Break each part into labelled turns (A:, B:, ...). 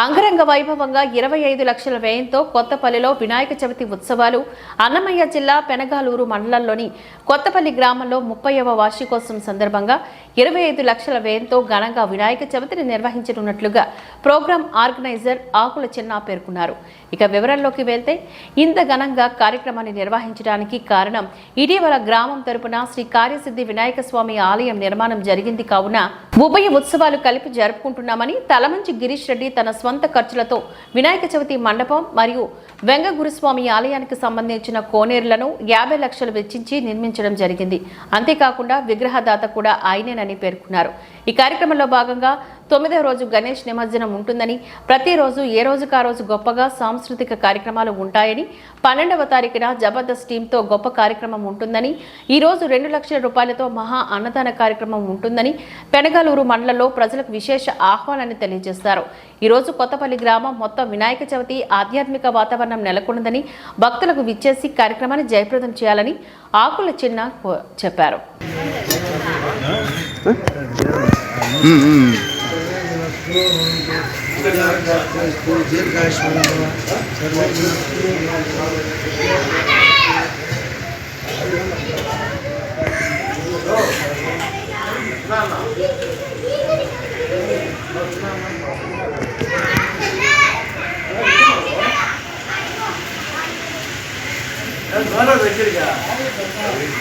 A: అంగరంగ వైభవంగా ఇరవై ఐదు లక్షల వ్యయంతో కొత్తపల్లిలో వినాయక చవితి ఉత్సవాలు. అన్నమయ్య జిల్లా పెనగాలూరు మండలంలోని కొత్తపల్లి గ్రామంలో ముప్పైవ వార్షికోత్సవం సందర్భంగా ఇరవై ఐదు లక్షల వ్యయంతో ఘనంగా వినాయక చవితిని నిర్వహించనున్నట్లుగా ప్రోగ్రాం ఆర్గనైజర్ ఆకుల చిన్న పేర్కొన్నారు. ఇక వివరాల్లోకి వెళ్తే ఇంత ఘనంగా కార్యక్రమాన్ని నిర్వహించడానికి కారణం ఇటీవల గ్రామం తరపున శ్రీ కార్యసిద్ధి వినాయక స్వామి ఆలయం నిర్మాణం జరిగింది కావున ఉభయ ఉత్సవాలు కలిపి జరుపుకుంటున్నామని తలమంచి గిరీష్ రెడ్డి తన స్వంత ఖర్చులతో వినాయక చవితి మండపం మరియు వెంగ గురుస్వామి ఆలయానికి సంబంధించిన కోనేరులను యాభై లక్షలు వెచ్చించి నిర్మించడం జరిగింది. అంతేకాకుండా విగ్రహదాత కూడా ఆయనేనని పేర్కొన్నారు. ఈ కార్యక్రమంలో భాగంగా తొమ్మిదవ రోజు గణేష్ నిమజ్జనం ఉంటుందని ప్రతిరోజు ఏ రోజుకు ఆ రోజు గొప్పగా సాంస్కృతిక కార్యక్రమాలు ఉంటాయని పన్నెండవ తారీఖున జబర్దస్త్ టీంతో గొప్ప కార్యక్రమం ఉంటుందని ఈ రోజు రెండు లక్షల రూపాయలతో మహా అన్నదాన కార్యక్రమం ఉంటుందని పెనగలూరు మండలంలో ప్రజలకు విశేష ఆహ్వానాన్ని తెలియజేశారు. ఈరోజు కొత్తపల్లి గ్రామం మొత్తం వినాయక చవితి ఆధ్యాత్మిక వాతావరణం నెలకొన్నదని భక్తులకు విచ్చేసి కార్యక్రమాన్ని జయప్రదం చేయాలని ఆకుల చిన్న చెప్పారు. చెప్పారు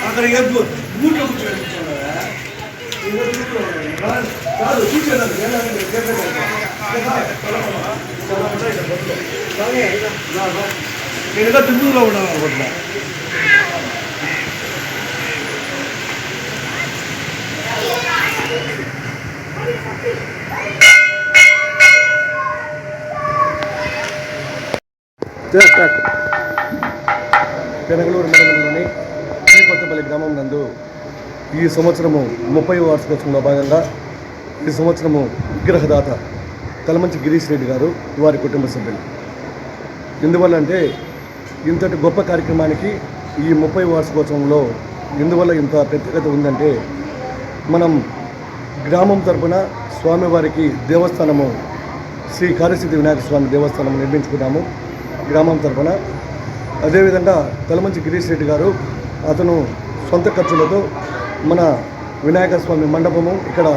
B: అక్కడ ఎగ్గు బూట్లో కూర్చొని కూర్చున్నావా? నేను నేను ఉన్నాను అనుకుంటున్నా
C: పెనగలూరు మండలంలోని శ్రీ కొత్తపల్లి గ్రామం నందు ఈ సంవత్సరము ముప్పై వార్షికోత్సవంలో భాగంగా ఈ సంవత్సరము విగ్రహదాత తలమంచి గిరీష్ రెడ్డి గారు వారి కుటుంబ సభ్యులు. ఎందువల్ల అంటే ఇంతటి గొప్ప కార్యక్రమానికి ఈ ముప్పై వార్షికోత్సవంలో ఎందువల్ల ఇంత ప్రత్యేకత ఉందంటే మనం గ్రామం తరపున స్వామివారికి దేవస్థానము శ్రీ కార్యసిద్ధి వినాయక స్వామి దేవస్థానం నిర్మించుకున్నాము గ్రామం తరపున. అదేవిధంగా తలమంచి గిరీష్ రెడ్డి గారు అతను సొంత ఖర్చులతో మన వినాయక స్వామి మండపము ఇక్కడ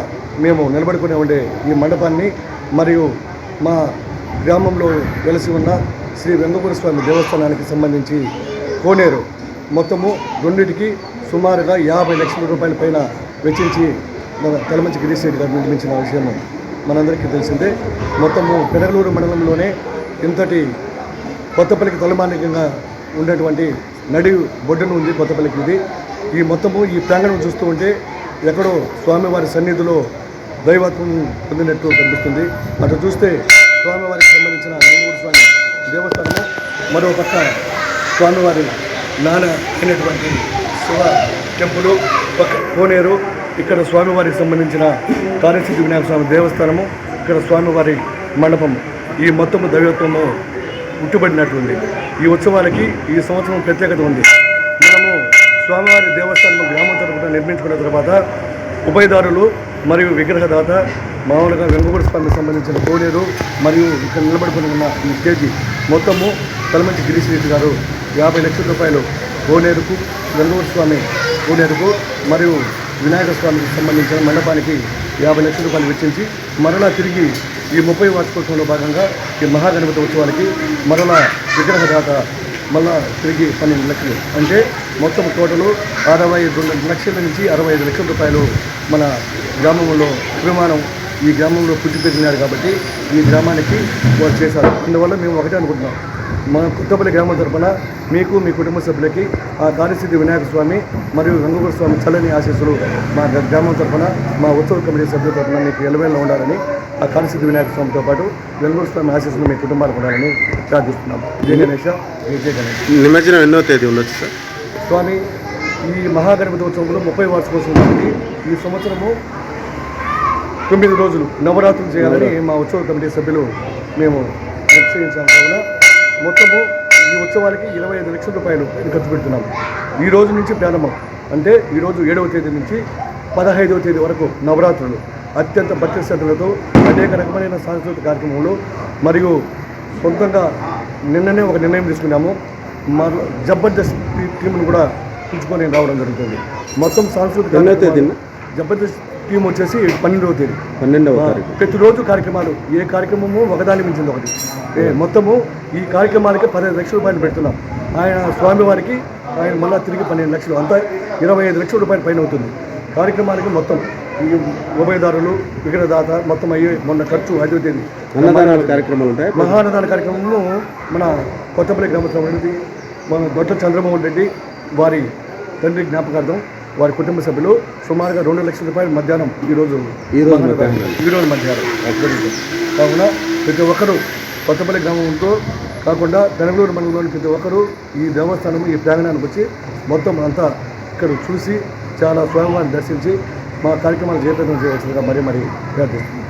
C: మేము నిలబడుకునే ఉండే ఈ మండపాన్ని మరియు మా గ్రామంలో వెలసి ఉన్న శ్రీ వెంగపూర స్వామి దేవస్థానానికి సంబంధించి కోనేరు మొత్తము రెండింటికి సుమారుగా యాభై లక్షల రూపాయల పైన వెచ్చించి మన తలమంచి గిరీష్ రెడ్డి గారు నిర్మించిన విషయం మనందరికీ తెలిసిందే. మొత్తము పెనగలూరు మండలంలోనే ఇంతటి కొత్తపల్లికి తలమానికంగా ఉండేటువంటి నడి బొడ్డును ఉంది కొత్తపల్లికి ఇది. ఈ మొత్తము ఈ ప్రాంగణం చూస్తూ ఉంటే ఎక్కడో స్వామివారి సన్నిధిలో దైవత్వం పొందినట్టు కనిపిస్తుంది. అటు చూస్తే స్వామివారికి సంబంధించిన నందమూరి స్వామి దేవస్థానము మరో పక్క స్వామివారి నాన్న అయినటువంటి శివ టెంపుల్ పక్క కోనేరు ఇక్కడ స్వామివారికి సంబంధించిన కాళేశ్వరి వినాయక స్వామి దేవస్థానము ఇక్కడ స్వామివారి మండపం. ఈ మొత్తము దైవత్వము ఉట్టుబడినట్లుంది ఈ ఉత్సవాలకి ఈ సంవత్సరం ప్రత్యేకత ఉంది. స్వామివారి దేవస్థానం గ్రామం తరపున నిర్మించుకున్న తర్వాత ఉభయదారులు మరియు విగ్రహదాత మామూలుగా వెంకటేశ్వర స్వామికి సంబంధించిన కోనేరు మరియు ఇక్కడ నిలబడుకుని ఉన్న ఈ స్టేజీ మొత్తము తలమంచి గిరీష్ రెడ్డి గారు యాభై లక్షల రూపాయలు కోనేరుకు వెంకటేశ్వర స్వామి కోనేరుకు మరియు వినాయక స్వామికి సంబంధించిన మండపానికి యాభై లక్షల రూపాయలు వెచ్చించి మరలా తిరిగి ఈ ముప్పై వార్షికోత్సవంలో భాగంగా ఈ మహాగణపతి ఉత్సవానికి మరలా విగ్రహదాత మళ్ళా తిరిగి పన్నెండు లక్షలు. అంటే మొత్తం టోటలు అరవై రెండు లక్షల నుంచి అరవై ఐదు లక్షల రూపాయలు మన గ్రామంలో అభిమానం ఈ గ్రామంలో పుట్టి పెరిగినారు కాబట్టి ఈ గ్రామానికి వారు చేశారు. అందువల్ల మేము ఒకటే అనుకుంటున్నాం. మన కొత్తపల్లి గ్రామం తరపున మీకు మీ కుటుంబ సభ్యులకి ఆ కార్యసిద్ధి వినాయక స్వామి మరియు రంగూరు స్వామి చల్లని ఆశీస్సులు మా గ్రామం తరపున మా ఉత్సవ కమిటీ సభ్యుల తరపున మీకు ఎలవేళ ఉండాలని ఆ కార్యసిద్ధి వినాయక స్వామితో పాటు వెంగూరు స్వామి ఆశీస్సులు మీ కుటుంబాలకు ఉండాలని ప్రార్థిస్తున్నాం. జయ గణేష జయ జయ గణేష్.
D: నిమజ్జనం ఎన్నో తేదీ ఉండొచ్చు సార్?
C: స్వామి ఈ మహాగణపతి ఉత్సవంలో ముప్పై వార్షికోత్సవం కాబట్టి ఈ సంవత్సరము తొమ్మిది రోజులు నవరాత్రులు చేయాలని మా ఉత్సవ కమిటీ సభ్యులు మేము నిశ్చయించాం. కావున మొత్తము ఈ ఉత్సవానికి ఇరవై ఐదు లక్షల రూపాయలు ఖర్చు పెడుతున్నాం. ఈ రోజు నుంచి ప్రారంభం. అంటే ఈరోజు ఏడవ తేదీ నుంచి పదహైదవ తేదీ వరకు నవరాత్రులు. అత్యంత భక్తి శ్రద్ధలతో అనేక రకమైన సాంస్కృతిక కార్యక్రమాలు మరియు సొంతంగా నిన్ననే ఒక నిర్ణయం తీసుకున్నాము. మరో జబర్దస్త్ టీంను కూడా పిలుచుకొని రావడం జరుగుతుంది. మొత్తం సాంస్కృతిక
D: ఎన్నో
C: కార్యక్రమాలు-
D: తేదీన?
C: జబర్దస్త్ టీం వచ్చేసి పన్నెండవ తేదీ.
D: పన్నెండవ
C: ప్రతిరోజు కార్యక్రమాలు ఏ కార్యక్రమము ఒకదాని మించింది ఒకటి. మొత్తము ఈ కార్యక్రమాలకి పదిహేను లక్షల రూపాయలు పెడుతున్నాం. ఆయన స్వామివారికి ఆయన మళ్ళా తిరిగి పన్నెండు లక్షలు అంతా ఇరవై ఐదు లక్షల రూపాయల పైన అవుతుంది. కార్యక్రమాలకి మొత్తం ఈ ఉభయదారులు విగ్రహదాత మొత్తం అయ్యి మొన్న ఖర్చు ఐదో తేదీ
D: అన్నదానాల కార్యక్రమాలు ఉంటాయి
C: మహానదాన కార్యక్రమము మన కొత్తపల్లి గ్రామ సభ్యుడిది మన దొట్ట చంద్రమోహన్ రెడ్డి వారి తండ్రి జ్ఞాపకార్థం వారి కుటుంబ సభ్యులు సుమారుగా రెండు లక్షల రూపాయలు మధ్యాహ్నం ఈరోజు
D: ఈ రోజు
C: మహానదానం.
D: మధ్యాహ్నం.
C: కావున ప్రతి ఒక్కరూ కొత్తపల్లి గ్రామంతో కాకుండా బెంగళూరు మండలంలోని ప్రతి ఒక్కరూ ఈ దేవస్థానం ఈ ప్రాంగణానికి వచ్చి మొత్తం అంతా ఇక్కడ చూసి చాలా స్వయంగా దర్శించి మా కార్యక్రమాలు చేపట్టడం చేయవలసిందిగా మరీ మరీ ప్రార్థిస్తున్నాం